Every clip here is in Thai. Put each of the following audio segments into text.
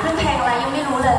เรื่องแพงอะไรยังไม่รู้เลย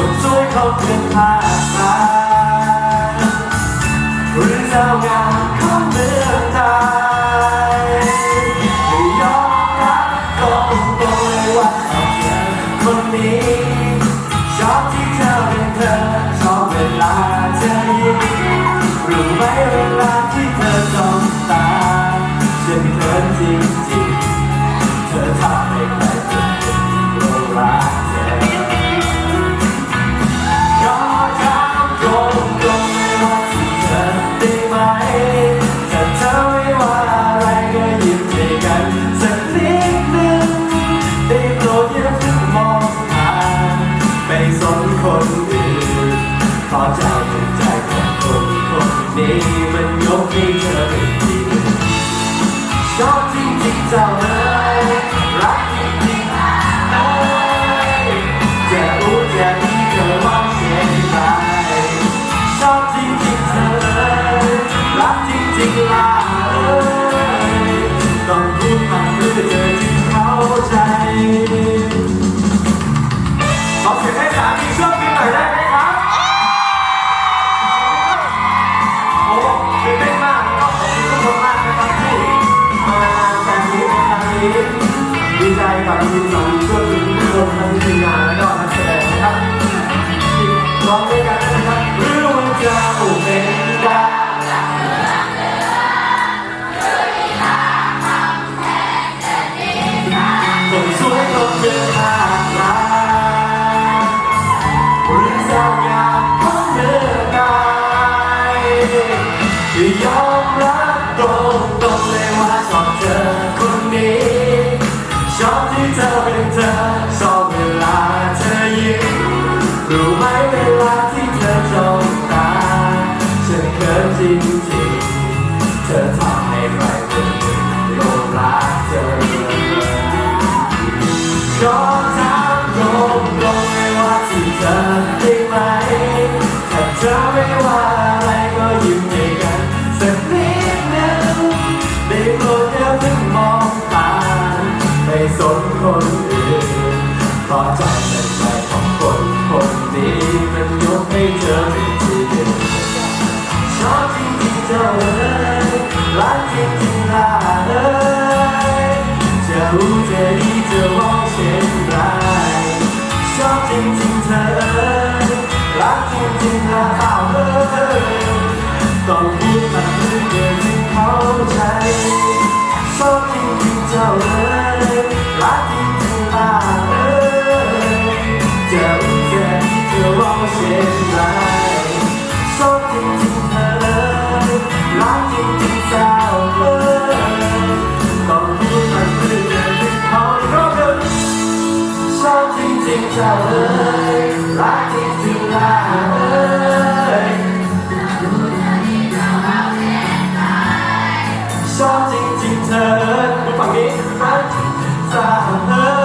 我最后姿态 จริเธอทำให้ใครคนหนึ่งโรักเธอขอถามตรงงเลยว่าที่เธอได้ไหมถ้าเธอไม่ว่าอะไรก็อยู่กันสักนิดนึงได้โปรดอย่เพิ่งมองตาไม่สนคน ต้องพูดมาเพื่อเกินเขาใจชอบจริงๆเจ้าเอ๋ยรักจริงๆล่ะเอ๋ยเจ้ค่ที่เธอร้องเสียใจชอบจริงๆเธอเลยรักจริงๆเจ้าเอ๋ยต้องพูดมาเพื่อเกินเข้าใจชอบจริงๆเจ้าเอ๋ย ชอบจริงๆเธอดูฝั่งนี้รักสาเธอ